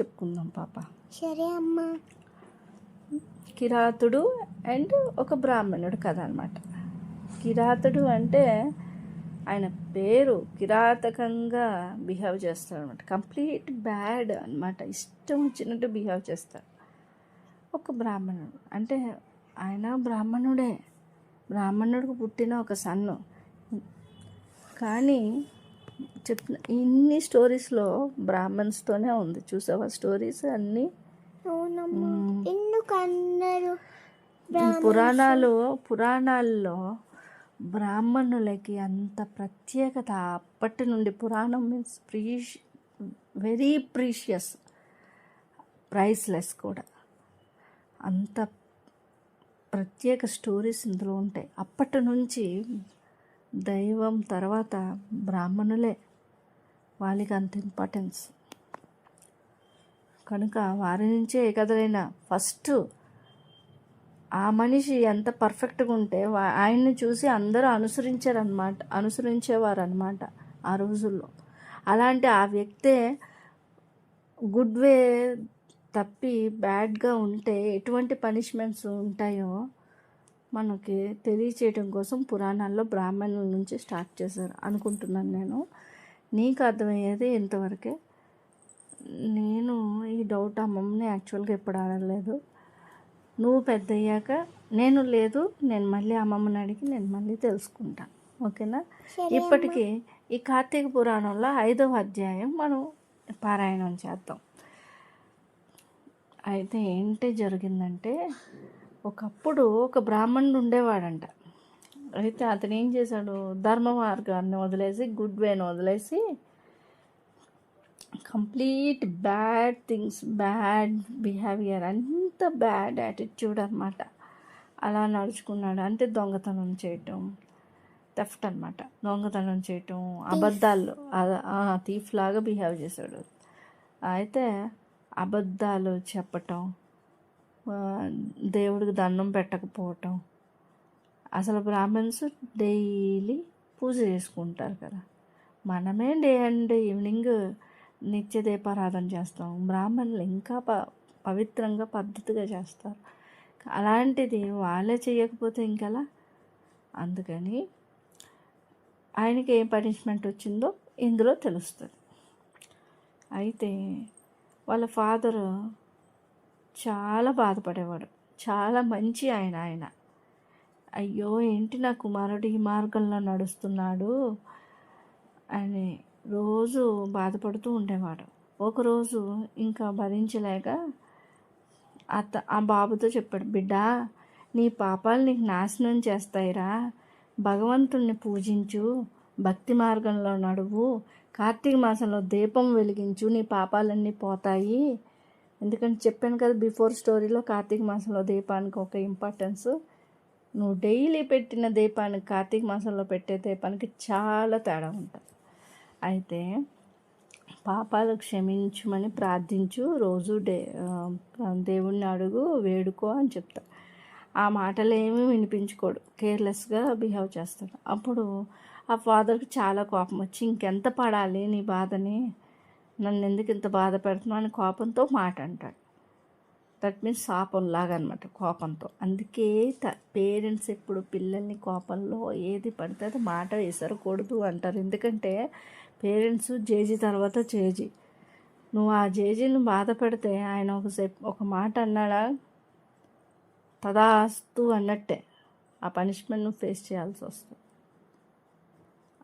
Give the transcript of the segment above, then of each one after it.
చెప్పుకుందాం పాప. సరే అమ్మా. కిరాతుడు అండ్ ఒక బ్రాహ్మణుడు కథ అనమాట కిరాతుడు అంటే ఆయన పేరు కిరాతకంగా బిహేవ్ చేస్తాడు అనమాట కంప్లీట్ బ్యాడ్ అనమాట ఇష్టం వచ్చినట్టు బిహేవ్ చేస్తాడు. ఒక బ్రాహ్మణుడు. అంటే ఆయన బ్రాహ్మణుడే. బ్రాహ్మణుడికి పుట్టిన ఒక సన్ను. కానీ చెప్పిన ఇన్ని స్టోరీస్లో బ్రాహ్మణ్స్తోనే ఉంది. చూసావా స్టోరీస్ అన్నీ? పురాణాలు పురాణాల్లో బ్రాహ్మణులకి అంత ప్రత్యేకత అప్పటి నుండి పురాణం మీన్స్ ప్రీష్ వెరీ ప్రీషియస్ ప్రైస్లెస్ కూడా. అంత ప్రత్యేక స్టోరీస్ ఇందులో ఉంటాయి. అప్పటి నుంచి దైవం తర్వాత బ్రాహ్మణులే వాళ్ళకి అంత ఇంపార్టెన్స్ కనుక వారి నుంచే ఏ ఫస్ట్ ఆ మనిషి ఎంత పర్ఫెక్ట్గా ఉంటే ఆయన్ని చూసి అందరూ అనుసరించారనమాట అనుసరించేవారు అనమాట ఆ రోజుల్లో. అలాంటి ఆ వ్యక్తే గుడ్ వే తప్పి బ్యాడ్గా ఉంటే ఎటువంటి పనిష్మెంట్స్ ఉంటాయో మనకి తెలియచేయడం కోసం పురాణాల్లో బ్రాహ్మణుల నుంచి స్టార్ట్ చేశారు అనుకుంటున్నాను నేను. నీకు అర్థమయ్యేది ఇంతవరకే. నేను ఈ డౌట్ అమ్మమ్మని యాక్చువల్గా ఎప్పుడు అడగలేదు. నువ్వు పెద్ద అయ్యాక నేను లేదు నేను మళ్ళీ అమ్మమ్మని అడిగి నేను మళ్ళీ తెలుసుకుంటాను ఓకేనా? ఇప్పటికీ ఈ కార్తీక పురాణంలో ఐదవ అధ్యాయం మనం పారాయణం చేద్దాం. అయితే ఏంటి జరిగిందంటే ఒకప్పుడు ఒక బ్రాహ్మణుడు ఉండేవాడంట. అయితే అతను ఏం చేశాడు? ధర్మ మార్గాన్ని వదిలేసి గుడ్ వేని వదిలేసి complete bad things bad behaviour అంత బ్యాడ్ యాటిట్యూడ్ అనమాట అలా నడుచుకున్నాడు. అంటే దొంగతనం చేయటం థెఫ్ట్ అనమాట దొంగతనం చేయటం అబద్ధాలు థీఫ్ లాగా బిహేవ్ చేశాడు. అయితే అబద్ధాలు చెప్పటం దేవుడికి దండం పెట్టకపోవటం అసలు బ్రాహ్మణ్స్ డైలీ పూజ చేసుకుంటారు కదా. మనమే డే అండ్ ఈవినింగ్ నిత్య దీపారాధన చేస్తాం. బ్రాహ్మణులు ఇంకా ప పవిత్రంగా పద్ధతిగా చేస్తారు. అలాంటిది వాళ్ళే చేయకపోతే ఇంకెలా? అందుకని ఆయనకి ఏం పనిష్మెంట్ వచ్చిందో ఇందులో తెలుస్తుంది. అయితే వాళ్ళ ఫాదరు చాలా బాధపడేవాడు. చాలా మంచి ఆయన ఆయన. అయ్యో ఏంటి నా కుమారుడు ఈ మార్గంలో నడుస్తున్నాడు అని రోజు బాధపడుతూ ఉండేవాడు. ఒకరోజు ఇంకా భరించలేక అత్త ఆ బాబుతో చెప్పాడు బిడ్డ నీ పాపాలు నీకు నాశనం చేస్తాయిరా. భగవంతుణ్ణి పూజించు భక్తి మార్గంలో నడువు కార్తీక మాసంలో దీపం వెలిగించు నీ పాపాలన్నీ పోతాయి. ఎందుకంటే చెప్పాను కదా బిఫోర్ స్టోరీలో కార్తీక మాసంలో దీపానికి ఒక ఇంపార్టెన్స్ నువ్వు డైలీ పెట్టిన దీపానికి కార్తీక మాసంలో పెట్టే దీపానికి చాలా తేడా ఉంటుంది అయితే పాపాలు క్షమించమని ప్రార్థించు రోజు డే దేవుణ్ణి అడుగు వేడుకో అని చెప్తా. ఆ మాటలు ఏమీ వినిపించుకోడు. కేర్లెస్గా బిహేవ్ చేస్తాడు. అప్పుడు ఆ ఫాదర్కి చాలా కోపం వచ్చి ఇంకెంత పడాలి నీ బాధని? నన్ను ఎందుకు ఇంత బాధ పెడుతున్నావు? అని కోపంతో మాట అంటాడు దట్ మీన్స్ శాపంలాగా అనమాట కోపంతో. అందుకే త పేరెంట్స్ ఎప్పుడు పిల్లల్ని కోపంలో ఏది పడితే అది మాట వేసరకూడదు అంటారు. ఎందుకంటే పేరెంట్స్ జేజీ తర్వాత జేజీ. నువ్వు ఆ జేజీని బాధ పెడితే ఆయన ఒకసేపు ఒక మాట అన్నాడా? తదాస్తు అన్నట్టే. ఆ పనిష్మెంట్ నువ్వు ఫేస్ చేయాల్సి వస్తుంది.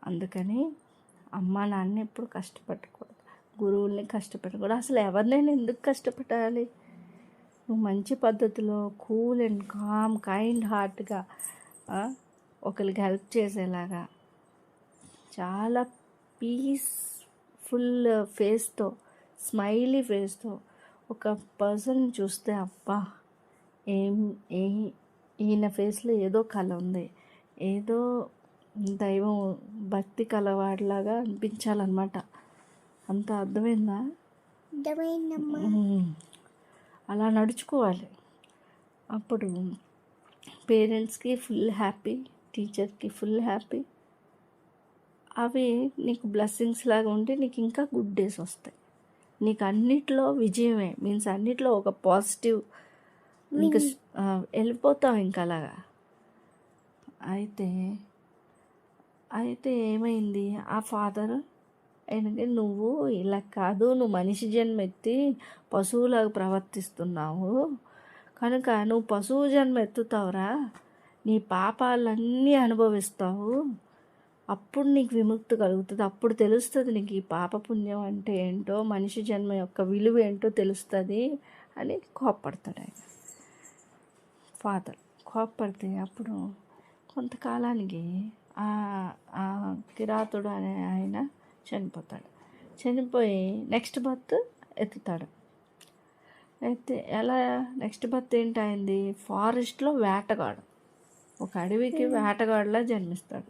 అందుకని అమ్మ నాన్న ఎప్పుడు కష్టపెట్టకూడదు. గురువుల్ని కష్టపెట్టకూడదు. అసలు ఎవరినైనా ఎందుకు కష్టపెట్టాలి? నువ్వు మంచి పద్ధతిలో కూల్ అండ్ కామ్ కైండ్ హార్ట్గా ఒకరికి హెల్ప్ చేసేలాగా చాలా పీస్ఫుల్ ఫేస్తో స్మైలీ ఫేస్తో ఒక పర్సన్ చూస్తే అబ్బా! ఏం ఏ ఈయన ఫేస్లో ఏదో కళ ఉంది. ఏదో దైవం భక్తి కలవాడిలాగా అనిపించాలన్నమాట. అంత అర్థమైందా? అర్థమైందమ్మా. మ్మ్. అలా నడుచుకోవాలి. అప్పుడు పేరెంట్స్కి ఫుల్ హ్యాపీ టీచర్కి ఫుల్ హ్యాపీ. అవి నీకు బ్లెస్సింగ్స్ లాగా ఉంటే నీకు ఇంకా గుడ్ డేస్ వస్తాయి. నీకు అన్నిట్లో విజయమే మీన్స్ అన్నిట్లో ఒక పాజిటివ్ ఇంకా వెళ్ళిపోతావు ఇంకా అలాగా. అయితే అయితే ఏమైంది? ఆ ఫాదర్ ఎందుకంటే నువ్వు ఇలా కాదు నువ్వు మనిషి జన్మ ఎత్తి పశువులాగా ప్రవర్తిస్తున్నావు. కనుక నువ్వు పశువు జన్మ ఎత్తుతావురా. నీ పాపాలన్నీ అనుభవిస్తావు. అప్పుడు నీకు విముక్తి కలుగుతుంది. అప్పుడు తెలుస్తుంది నీకు ఈ పాప పుణ్యం అంటే ఏంటో మనిషి జన్మ యొక్క విలువ ఏంటో తెలుస్తుంది అని కోప్పడతాడు ఆయన. ఫాదర్ కోప్పడితే అప్పుడు కొంతకాలానికి ఆ కిరాతుడు అనే ఆయన చనిపోతాడు. చనిపోయి నెక్స్ట్ బర్త్ ఎత్తుతాడు. అయితే ఎలా నెక్స్ట్ బర్త్ ఏంటైంది ఫారెస్ట్లో వేటగాడు. ఒక అడవికి వేటగాడులా జన్మిస్తాడు.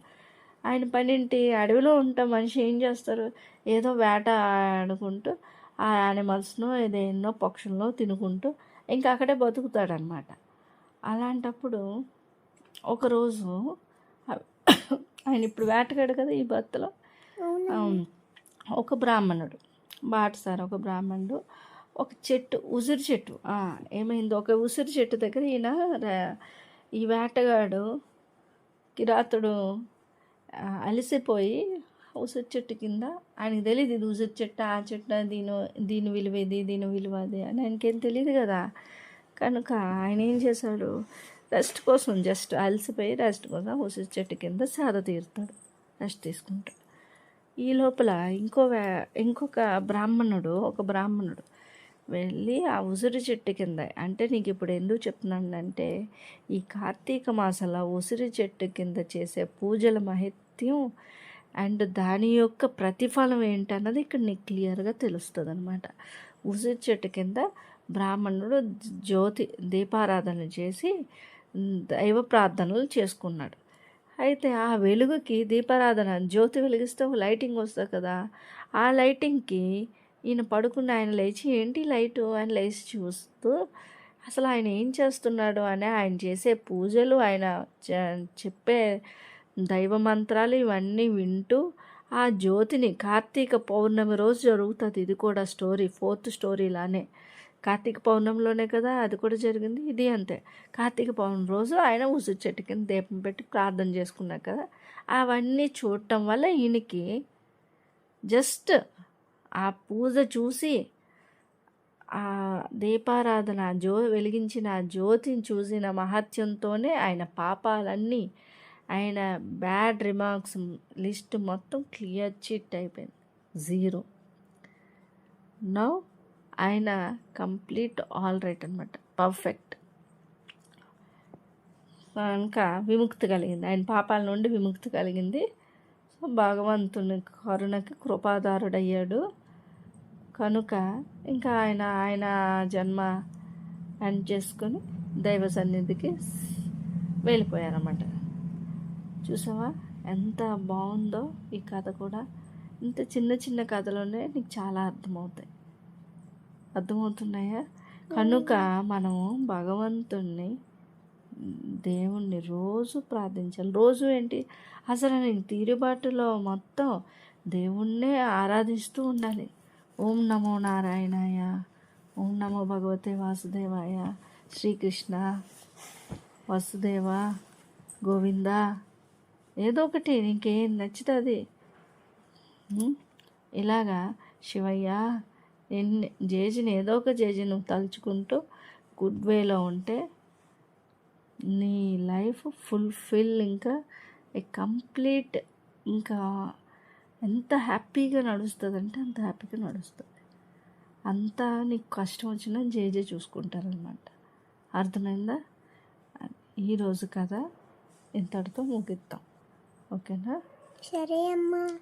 ఆయన పనింటి? అడవిలో ఉంటా మనిషి ఏం చేస్తారు? ఏదో వేట ఆడుకుంటూ ఆ యానిమల్స్ను ఏదేన్నో పక్షులను తినుకుంటూ ఇంకా అక్కడే బతుకుతాడనమాట అలాంటప్పుడు ఒకరోజు ఆయన ఇప్పుడు వేటగాడు కదా ఈ బర్త్లో. ఒక బ్రాహ్మణుడు బాటసారి ఒక బ్రాహ్మణుడు ఒక చెట్టు ఉసిరి చెట్టు. ఏమైంది? ఒక ఉసిరి చెట్టు దగ్గర ఈయన ఈ వేటగాడు కిరాతుడు ఆ, అలసిపోయి ఉసిరి చెట్టు కింద ఆయనకి తెలియదు ఇది ఉసిరి చెట్టు ఆ చెట్టు దీని దీని విలువ ఇది దీని విలువ అది అని ఆయనకేం తెలియదు కదా. కనుక ఆయన ఏం చేశాడు? రెస్ట్ కోసం జస్ట్ అలసిపోయి రెస్ట్ కోసం ఉసిరి చెట్టు కింద సేద తీరుతాడు. రెస్ట్ తీసుకుంటాడు. ఈ లోపల ఇంకో ఇంకొక బ్రాహ్మణుడు ఒక బ్రాహ్మణుడు వెళ్ళి ఆ ఉసిరి చెట్టు కింద అంటే నీకు ఇప్పుడు ఎందుకు చెప్తున్నానంటే ఈ కార్తీక మాసంలో ఉసిరి చెట్టు కింద చేసే పూజల మహత్యం అండ్ దాని యొక్క ప్రతిఫలం ఏంటన్నది ఇక్కడ నీకు క్లియర్గా తెలుస్తుంది అనమాట ఉసిరి చెట్టు కింద బ్రాహ్మణుడు జ్యోతి దీపారాధన చేసి దైవ ప్రార్థనలు చేసుకున్నాడు. అయితే ఆ వెలుగుకి దీపారాధన జ్యోతి వెలిగిస్తే ఒక లైటింగ్ వస్తుంది కదా. ఆ లైటింగ్కి ఈయన పడుకున్న ఆయన లేచి ఏంటి లైటు? ఆయన లేచి చూస్తూ అసలు ఆయన ఏం చేస్తున్నాడు అని ఆయన చేసే పూజలు ఆయన చెప్పే దైవ మంత్రాలు ఇవన్నీ వింటూ ఆ జ్యోతిని కార్తీక పౌర్ణమి రోజు జరుగుతుంది. ఇది కూడా స్టోరీ ఫోర్త్ స్టోరీ లానే కార్తీక పౌర్ణమిలోనే కదా అది కూడా జరిగింది. ఇది అంతే. కార్తీక పౌర్ణమి రోజు ఆయన ఉసిరి చెట్టు కింద దీపం పెట్టి ప్రార్థన చేసుకున్నారు కదా. అవన్నీ చూడటం వల్ల ఈయనకి జస్ట్ ఆ పూజ చూసి ఆ దీపారాధన జ్యో వెలిగించిన ఆ జ్యోతిని చూసిన మహత్యంతోనే ఆయన పాపాలన్నీ ఆయన బ్యాడ్ రిమార్క్స్ లిస్ట్ మొత్తం క్లియర్ చిట్ అయిపోయింది. జీరో. నౌ ఆయన కంప్లీట్ ఆల్ రైట్ అనమాట పర్ఫెక్ట్. ఇంకా విముక్తి కలిగింది. ఆయన పాపాల నుండి విముక్తి కలిగింది. సో భగవంతుని కరుణకి కృపాదారుడయ్యాడు కనుక ఇంకా ఆయన ఆయన జన్మ ఎండ్ చేసుకొని దైవ సన్నిధికి వెళ్ళిపోయారన్నమాట. చూసావా? ఎంత బాగుందో ఈ కథ కూడా. ఇంత చిన్న చిన్న కథలోనే నీకు చాలా అర్థమవుతాయి. అర్థమవుతున్నాయా? కనుక మనము భగవంతుణ్ణి దేవుణ్ణి రోజు ప్రార్థించాలి. రోజు ఏంటి? అసలు నేను తీరుబాటులో మొత్తం దేవుణ్ణే ఆరాధిస్తూ ఉండాలి. ఓం నమో నారాయణాయ ఓం నమో భగవతే వాసుదేవాయ శ్రీకృష్ణ వసుదేవ గోవింద ఏదో ఒకటి నీకేం నచ్చుతుంది. ఇలాగా శివయ్య ఎన్ని జేజిని ఏదో ఒక జేజి నువ్వు తలుచుకుంటూ గుడ్ వేలో ఉంటే నీ లైఫ్ ఫుల్ఫిల్ ఇంకా కంప్లీట్ ఇంకా ఎంత హ్యాపీగా నడుస్తుంది అంటే అంత హ్యాపీగా నడుస్తుంది. అంతా నీకు కష్టం వచ్చినా జేజే చూసుకుంటారనమాట అర్థమైందా? ఈరోజు కథ ఇంతటితో ముగిద్దాం. ఓకేనా? సరే అమ్మా.